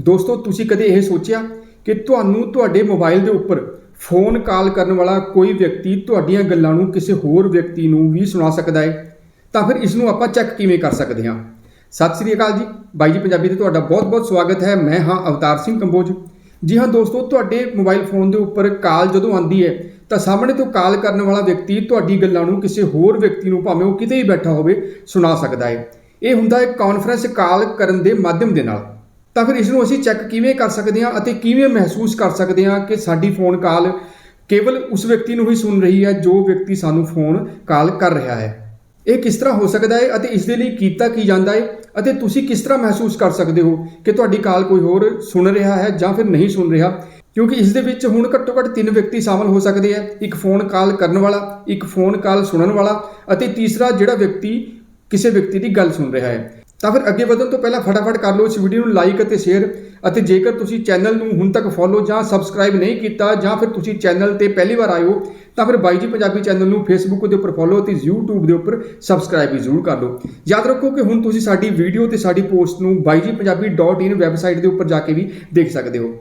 ਦੋਸਤੋ, ਤੁਸੀਂ ਕਦੇ ਇਹ ਸੋਚਿਆ ਕਿ ਤੁਹਾਨੂੰ ਤੁਹਾਡੇ ਮੋਬਾਈਲ ਦੇ ਉੱਪਰ ਫੋਨ ਕਾਲ ਕਰਨ ਵਾਲਾ ਕੋਈ ਵਿਅਕਤੀ ਤੁਹਾਡੀਆਂ ਗੱਲਾਂ ਨੂੰ ਕਿਸੇ ਹੋਰ ਵਿਅਕਤੀ ਨੂੰ ਵੀ ਸੁਣਾ ਸਕਦਾ ਹੈ? ਤਾਂ ਫਿਰ ਇਸ ਨੂੰ ਆਪਾਂ ਚੈੱਕ ਕਿਵੇਂ ਕਰ ਸਕਦੇ ਹਾਂ? ਸਤਿ ਸ੍ਰੀ ਅਕਾਲ ਜੀ। ਬਾਈ ਜੀ, ਪੰਜਾਬੀ ਤੇ ਤੁਹਾਡਾ ਬਹੁਤ-ਬਹੁਤ ਸਵਾਗਤ ਹੈ। ਮੈਂ ਹਾਂ ਅਵਤਾਰ ਸਿੰਘ ਕੰਬੋਜ। ਜੀ ਹਾਂ, ਦੋਸਤੋ, ਤੁਹਾਡੇ ਮੋਬਾਈਲ ਫੋਨ ਦੇ ਉੱਪਰ ਕਾਲ ਜਦੋਂ ਆਉਂਦੀ ਹੈ, ਤਾਂ ਸਾਹਮਣੇ ਤੋਂ ਕਾਲ ਕਰਨ ਵਾਲਾ ਵਿਅਕਤੀ ਤੁਹਾਡੀ ਗੱਲਾਂ ਨੂੰ ਕਿਸੇ ਹੋਰ ਵਿਅਕਤੀ ਨੂੰ ਭਾਵੇਂ ਉਹ ਕਿਤੇ ਹੀ ਬੈਠਾ ਹੋਵੇ ਸੁਣਾ ਸਕਦਾ ਹੈ। ਇਹ ਹੁੰਦਾ ਹੈ ਕਾਨਫਰੰਸ ਕਾਲ ਕਰਨ ਦੇ ਮਾਧਿਅਮ ਦੇ ਨਾਲ। ਤਾਂ ਫਿਰ ਇਸ ਨੂੰ ਅਸੀਂ ਚੈੱਕ ਕਿਵੇਂ ਕਰ ਸਕਦੇ ਹਾਂ ਅਤੇ ਕਿਵੇਂ ਮਹਿਸੂਸ ਕਰ ਸਕਦੇ ਹਾਂ ਕਿ ਸਾਡੀ ਫੋਨ ਕਾਲ ਕੇਵਲ ਉਸ ਵਿਅਕਤੀ ਨੂੰ ਹੀ ਸੁਣ ਰਹੀ ਹੈ ਜੋ ਵਿਅਕਤੀ ਸਾਨੂੰ ਫੋਨ ਕਾਲ ਕਰ ਰਿਹਾ ਹੈ। ਇਹ ਕਿਸ ਤਰ੍ਹਾਂ ਹੋ ਸਕਦਾ ਹੈ ਅਤੇ ਇਸ ਦੇ ਲਈ ਕੀਤਾ ਕੀ ਜਾਂਦਾ ਹੈ ਅਤੇ ਤੁਸੀਂ ਕਿਸ ਤਰ੍ਹਾਂ ਮਹਿਸੂਸ ਕਰ ਸਕਦੇ ਹੋ ਕਿ ਤੁਹਾਡੀ ਕਾਲ ਕੋਈ ਹੋਰ ਸੁਣ ਰਿਹਾ ਹੈ ਜਾਂ ਫਿਰ ਨਹੀਂ ਸੁਣ ਰਿਹਾ? ਕਿਉਂਕਿ ਇਸ ਦੇ ਵਿੱਚ ਹੁਣ ਘੱਟੋ ਘੱਟ ਤਿੰਨ ਵਿਅਕਤੀ ਸ਼ਾਮਲ ਹੋ ਸਕਦੇ ਹੈ। ਇੱਕ ਫੋਨ ਕਾਲ ਕਰਨ ਵਾਲਾ, ਇੱਕ ਫੋਨ ਕਾਲ ਸੁਣਨ ਵਾਲਾ ਅਤੇ ਤੀਸਰਾ ਜਿਹੜਾ ਵਿਅਕਤੀ ਕਿਸੇ ਵਿਅਕਤੀ ਦੀ ਗੱਲ ਸੁਣ ਰਿਹਾ ਹੈ। ਤਾਂ ਫਿਰ ਅੱਗੇ ਵਧਣ ਤੋਂ ਪਹਿਲਾਂ ਫਟਾਫਟ ਕਰ ਲਓ ਇਸ ਵੀਡੀਓ ਨੂੰ ਲਾਈਕ ਅਤੇ ਸ਼ੇਅਰ ਅਤੇ ਜੇਕਰ ਤੁਸੀਂ ਚੈਨਲ ਨੂੰ ਹੁਣ ਤੱਕ ਫੋਲੋ ਜਾਂ ਸਬਸਕ੍ਰਾਈਬ ਨਹੀਂ ਕੀਤਾ ਜਾਂ ਫਿਰ ਤੁਸੀਂ ਚੈਨਲ ਤੇ ਪਹਿਲੀ ਵਾਰ ਆਏ ਹੋ, ਤਾਂ ਫਿਰ ਬਾਈ ਜੀ ਪੰਜਾਬੀ ਚੈਨਲ ਨੂੰ ਫੇਸਬੁੱਕ ਦੇ ਉੱਪਰ ਫੋਲੋ ਅਤੇ YouTube ਦੇ ਉੱਪਰ ਸਬਸਕ੍ਰਾਈਬ ਵੀ ਜ਼ਰੂਰ ਕਰ ਲਓ। ਯਾਦ ਰੱਖੋ ਕਿ ਹੁਣ ਤੁਸੀਂ ਸਾਡੀ ਵੀਡੀਓ ਤੇ ਸਾਡੀ ਪੋਸਟ ਨੂੰ baijipunjabi.in ਵੈਬਸਾਈਟ ਦੇ ਉੱਪਰ ਜਾ ਕੇ ਵੀ ਦੇਖ ਸਕਦੇ ਹੋ।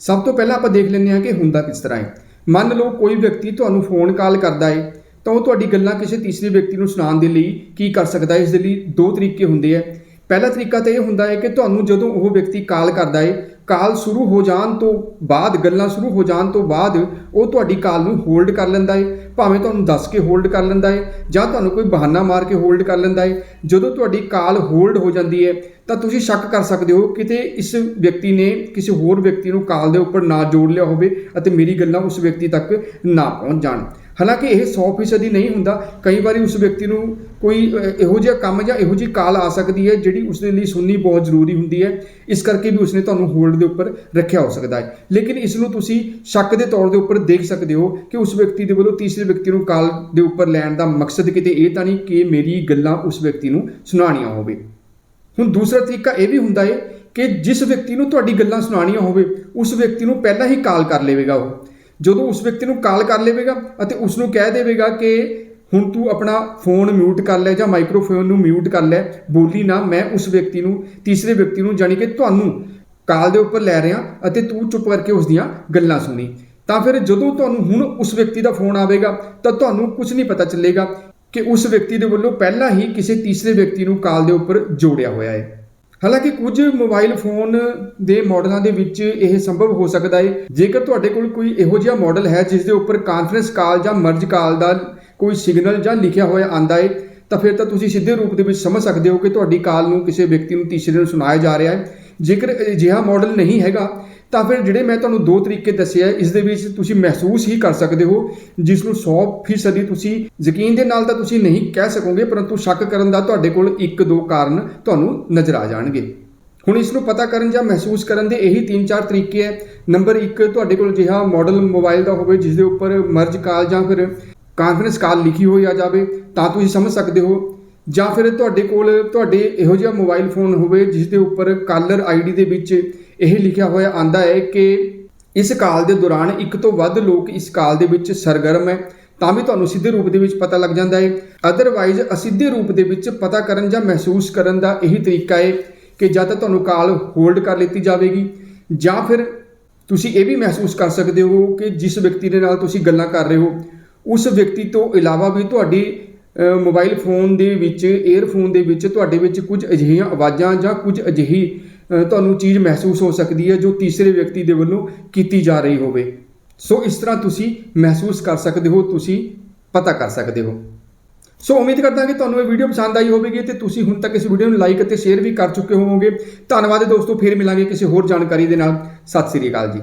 ਸਭ ਤੋਂ ਪਹਿਲਾਂ ਆਪਾਂ ਦੇਖ ਲੈਂਦੇ ਹਾਂ ਕਿ ਹੁੰਦਾ ਕਿਸ ਤਰ੍ਹਾਂ ਹੈ। ਮੰਨ ਲਓ ਕੋਈ ਵਿਅਕਤੀ ਤੁਹਾਨੂੰ ਫੋਨ ਕਾਲ ਕਰਦਾ ਹੈ। ਤਾਂ ਉਹ ਤੁਹਾਡੀ ਗੱਲਾਂ ਕਿਸੇ ਤੀਸਰੇ ਵਿਅਕਤੀ ਨੂੰ ਸੁਣਾਉਣ ਦੇ ਲਈ ਕੀ ਕਰ ਸਕਦਾ ਹੈ? ਇਸ ਦੇ ਲਈ ਦੋ ਤਰੀਕੇ ਹੁੰਦੇ ਆ। ਪਹਿਲਾ ਤਰੀਕਾ ਤਾਂ ਇਹ ਹੁੰਦਾ ਹੈ ਕਿ ਤੁਹਾਨੂੰ ਜਦੋਂ ਉਹ ਵਿਅਕਤੀ ਕਾਲ ਕਰਦਾ ਹੈ, ਕਾਲ ਸ਼ੁਰੂ ਹੋ ਜਾਣ ਤੋਂ ਬਾਅਦ, ਗੱਲਾਂ ਸ਼ੁਰੂ ਹੋ ਜਾਣ ਤੋਂ ਬਾਅਦ ਉਹ ਤੁਹਾਡੀ ਕਾਲ ਨੂੰ ਹੋਲਡ ਕਰ ਲੈਂਦਾ ਹੈ। ਭਾਵੇਂ ਤੁਹਾਨੂੰ ਦੱਸ ਕੇ ਹੋਲਡ ਕਰ ਲੈਂਦਾ ਹੈ ਜਾਂ ਤੁਹਾਨੂੰ ਕੋਈ ਬਹਾਨਾ ਮਾਰ ਕੇ ਹੋਲਡ ਕਰ ਲੈਂਦਾ ਹੈ। ਜਦੋਂ ਤੁਹਾਡੀ ਕਾਲ ਹੋਲਡ ਹੋ ਜਾਂਦੀ ਹੈ, ਤਾਂ ਤੁਸੀਂ ਸ਼ੱਕ ਕਰ ਸਕਦੇ ਹੋ ਕਿਤੇ ਇਸ ਵਿਅਕਤੀ ਨੇ ਕਿਸੇ ਹੋਰ ਵਿਅਕਤੀ ਨੂੰ ਕਾਲ ਦੇ ਉੱਪਰ ਨਾ ਜੋੜ ਲਿਆ ਹੋਵੇ ਅਤੇ ਮੇਰੀ ਗੱਲਾਂ ਉਸ ਵਿਅਕਤੀ ਤੱਕ ਨਾ ਪਹੁੰਚ ਜਾਣ। ਹਾਲਾਂਕਿ ਇਹ 100% ਹੀ ਨਹੀਂ ਹੁੰਦਾ। ਕਈ ਵਾਰੀ ਉਸ ਵਿਅਕਤੀ ਨੂੰ ਕੋਈ ਇਹੋ ਜਿਹਾ ਕੰਮ ਜਾਂ ਇਹੋ ਜਿਹੀ ਕਾਲ ਆ ਸਕਦੀ ਹੈ ਜਿਹੜੀ ਉਸ ਦੇ ਲਈ ਸੁਣਨੀ ਬਹੁਤ ਜ਼ਰੂਰੀ ਹੁੰਦੀ ਹੈ। ਇਸ ਕਰਕੇ ਵੀ ਉਸਨੇ ਤੁਹਾਨੂੰ ਹੋਲਡ ਦੇ ਉੱਪਰ ਰੱਖਿਆ ਹੋ ਸਕਦਾ ਹੈ। ਲੇਕਿਨ ਇਸ ਨੂੰ ਤੁਸੀਂ ਸ਼ੱਕ ਦੇ ਤੌਰ ਦੇ ਉੱਪਰ ਦੇਖ ਸਕਦੇ ਹੋ ਕਿ ਉਸ ਵਿਅਕਤੀ ਦੇ ਵੱਲੋਂ ਤੀਸਰੇ ਵਿਅਕਤੀ ਨੂੰ ਕਾਲ ਦੇ ਉੱਪਰ ਲੈਣ ਦਾ ਮਕਸਦ ਕਿਤੇ ਇਹ ਤਾਂ ਨਹੀਂ ਕਿ ਮੇਰੀ ਗੱਲਾਂ ਉਸ ਵਿਅਕਤੀ ਨੂੰ ਸੁਣਾਉਣੀਆਂ ਹੋਵੇ। ਹੁਣ ਦੂਸਰਾ ਤਰੀਕਾ ਇਹ ਵੀ ਹੁੰਦਾ ਹੈ ਕਿ ਜਿਸ ਵਿਅਕਤੀ ਨੂੰ ਤੁਹਾਡੀ ਗੱਲਾਂ ਸੁਣਾਉਣੀਆਂ ਹੋਵੇ, ਉਸ ਵਿਅਕਤੀ ਨੂੰ ਪਹਿਲਾਂ ਹੀ ਕਾਲ ਕਰ ਲਵੇਗਾ ਉਹ। ਜਦੋਂ ਉਸ ਵਿਅਕਤੀ ਨੂੰ ਕਾਲ ਕਰ ਲਵੇਗਾ ਅਤੇ ਉਸ ਨੂੰ ਕਹਿ ਦੇਵੇਗਾ ਕਿ ਹੁਣ ਤੂੰ ਆਪਣਾ ਫੋਨ ਮਿਊਟ ਕਰ ਲੈ ਜਾਂ ਮਾਈਕਰੋਫੋਨ ਨੂੰ ਮਿਊਟ ਕਰ ਲੈ, ਬੋਲੀ ਨਾ, ਮੈਂ ਉਸ ਵਿਅਕਤੀ ਨੂੰ, ਤੀਸਰੇ ਵਿਅਕਤੀ ਨੂੰ ਜਾਣੀ ਕਿ ਤੁਹਾਨੂੰ ਕਾਲ ਦੇ ਉੱਪਰ ਲੈ ਰਿਹਾ ਅਤੇ ਤੂੰ ਚੁੱਪ ਕਰਕੇ ਉਸ ਦੀਆਂ ਗੱਲਾਂ ਸੁਣੀ। ਤਾਂ ਫਿਰ ਜਦੋਂ ਤੁਹਾਨੂੰ ਹੁਣ ਉਸ ਵਿਅਕਤੀ ਦਾ ਫੋਨ ਆਵੇਗਾ, ਤਾਂ ਤੁਹਾਨੂੰ ਕੁਝ ਨਹੀਂ ਪਤਾ ਚੱਲੇਗਾ ਕਿ ਉਸ ਵਿਅਕਤੀ ਦੇ ਵੱਲੋਂ ਪਹਿਲਾਂ ਹੀ ਕਿਸੇ ਤੀਸਰੇ ਵਿਅਕਤੀ ਨੂੰ ਕਾਲ ਦੇ ਉੱਪਰ ਜੋੜਿਆ ਹੋਇਆ ਹੈ। ਹਾਲਾਂਕਿ ਕੁਝ ਮੋਬਾਈਲ ਫੋਨ ਦੇ ਮਾਡਲਾਂ ਦੇ ਵਿੱਚ ਇਹ ਸੰਭਵ ਹੋ ਸਕਦਾ ਹੈ ਜੇਕਰ ਤੁਹਾਡੇ ਕੋਲ ਕੋਈ ਇਹੋ ਜਿਹਾ ਮਾਡਲ ਹੈ ਜਿਸ ਦੇ ਉੱਪਰ ਕਾਨਫਰੰਸ ਕਾਲ ਜਾਂ ਮਰਜ ਕਾਲ ਦਾ ਕੋਈ ਸਿਗਨਲ ਜਾਂ ਲਿਖਿਆ ਹੋਇਆ ਆਂਦਾ ਹੈ ਤਾਂ ਫਿਰ ਤਾਂ ਤੁਸੀਂ ਸਿੱਧੇ ਰੂਪ ਦੇ ਵਿੱਚ ਸਮਝ ਸਕਦੇ ਹੋ ਕਿ ਤੁਹਾਡੀ ਕਾਲ ਨੂੰ ਕਿਸੇ ਵਿਅਕਤੀ ਨੂੰ ਤੀਸਰੇ ਨੂੰ ਸੁਣਾਇਆ ਜਾ ਰਿਹਾ ਹੈ ਜੇਕਰ ਅਜਿਹਾ ਮਾਡਲ ਨਹੀਂ ਹੈਗਾ, ਤਾਂ ਫਿਰ ਜਿਹੜੇ ਮੈਂ ਤੁਹਾਨੂੰ ਦੋ ਤਰੀਕੇ ਦੱਸੇ ਆ, ਇਸ ਦੇ ਵਿੱਚ ਤੁਸੀਂ ਮਹਿਸੂਸ ਹੀ ਕਰ ਸਕਦੇ ਹੋ, ਜਿਸ ਨੂੰ 100% ਤੁਸੀਂ ਯਕੀਨ ਦੇ ਨਾਲ ਤਾਂ ਤੁਸੀਂ ਨਹੀਂ ਕਹਿ ਸਕੋਗੇ, ਪਰੰਤੂ ਸ਼ੱਕ ਕਰਨ ਦਾ ਤੁਹਾਡੇ ਕੋਲ ਇੱਕ ਦੋ ਕਾਰਨ ਤੁਹਾਨੂੰ ਨਜ਼ਰ ਆ ਜਾਣਗੇ। ਹੁਣ ਇਸ ਨੂੰ ਪਤਾ ਕਰਨ ਜਾਂ ਮਹਿਸੂਸ ਕਰਨ ਦੇ ਇਹੀ 3-4 ਤਰੀਕੇ ਹੈ ਨੰਬਰ 1 ਤੁਹਾਡੇ ਕੋਲ ਜਿਹੜਾ ਮਾਡਲ ਮੋਬਾਈਲ ਦਾ ਹੋਵੇ, ਜਿਸ ਦੇ ਉੱਪਰ ਮਰਜ ਕਾਲ ਜਾਂ ਫਿਰ ਕਾਨਫਰੰਸ ਕਾਲ ਲਿਖੀ ਹੋਈ ਆ ਜਾਵੇ, ਤਾਂ ਤੁਸੀਂ ਸਮਝ ਸਕਦੇ ਹੋ ਜਾਂ ਫਿਰ ਤੁਹਾਡੇ ਕੋਲ ਤੁਹਾਡੇ ਇਹੋ ਜਿਹਾ ਮੋਬਾਈਲ ਫੋਨ ਹੋਵੇ ਜਿਸ ਦੇ ਉੱਪਰ ਕਾਲਰ ਆਈਡੀ ਦੇ ਵਿੱਚ ਇਹ ਲਿਖਿਆ ਹੋਇਆ ਆਂਦਾ ਹੈ ਕਿ ਇਸ ਕਾਲ ਦੇ ਦੌਰਾਨ ਇੱਕ ਤੋਂ ਵੱਧ ਲੋਕ ਇਸ ਕਾਲ ਦੇ ਵਿੱਚ ਸਰਗਰਮ ਹੈ, ਤਾਂ ਵੀ ਤੁਹਾਨੂੰ ਸਿੱਧੇ ਰੂਪ ਦੇ ਵਿੱਚ ਪਤਾ ਲੱਗ ਜਾਂਦਾ ਹੈ। ਅਦਰਵਾਈਜ਼ ਅਸਿੱਧੇ ਰੂਪ ਦੇ ਵਿੱਚ ਪਤਾ ਕਰਨ ਜਾਂ ਮਹਿਸੂਸ ਕਰਨ ਦਾ ਇਹੀ ਤਰੀਕਾ ਹੈ ਕਿ ਜਾਂ ਤਾਂ ਤੁਹਾਨੂੰ ਕਾਲ ਹੋਲਡ ਕਰ ਲਿੱਤੀ ਜਾਵੇਗੀ, ਜਾਂ ਫਿਰ ਤੁਸੀਂ ਇਹ ਵੀ ਮਹਿਸੂਸ ਕਰ ਸਕਦੇ ਹੋ ਕਿ ਜਿਸ ਵਿਅਕਤੀ ਦੇ ਨਾਲ ਤੁਸੀਂ ਗੱਲਾਂ ਕਰ ਰਹੇ ਹੋ, ਉਸ ਵਿਅਕਤੀ ਤੋਂ ਇਲਾਵਾ ਵੀ ਤੁਹਾਡੀ ਮੋਬਾਈਲ ਫੋਨ ਦੇ ਵਿੱਚ ਏਅਰਫੋਨ ਦੇ ਵਿੱਚ ਤੁਹਾਡੇ ਵਿੱਚ ਕੁਝ ਅਜਿਹੀਆਂ ਆਵਾਜ਼ਾਂ ਜਾਂ ਕੁਝ ਅਜਿਹੀ ਤੁਹਾਨੂੰ ਚੀਜ਼ ਮਹਿਸੂਸ ਹੋ ਸਕਦੀ ਹੈ ਜੋ ਤੀਸਰੇ ਵਿਅਕਤੀ ਦੇ ਵੱਲੋਂ ਕੀਤੀ ਜਾ ਰਹੀ ਹੋਵੇ। ਸੋ ਇਸ ਤਰ੍ਹਾਂ ਤੁਸੀਂ ਮਹਿਸੂਸ ਕਰ ਸਕਦੇ ਹੋ, ਤੁਸੀਂ ਪਤਾ ਕਰ ਸਕਦੇ ਹੋ। ਸੋ ਉਮੀਦ ਕਰਦਾ ਕਿ ਤੁਹਾਨੂੰ ਇਹ ਵੀਡੀਓ ਪਸੰਦ ਆਈ ਹੋਵੇਗੀ ਤੇ ਤੁਸੀਂ ਹੁਣ ਤੱਕ ਇਸ ਵੀਡੀਓ ਨੂੰ ਲਾਈਕ ਅਤੇ ਸ਼ੇਅਰ ਵੀ ਕਰ ਚੁੱਕੇ ਹੋਵੋਗੇ। ਧੰਨਵਾਦ ਦੋਸਤੋ, ਫਿਰ ਮਿਲਾਂਗੇ ਕਿਸੇ ਹੋਰ ਜਾਣਕਾਰੀ ਦੇ ਨਾਲ। ਸਤਿ ਸ੍ਰੀ ਅਕਾਲ ਜੀ।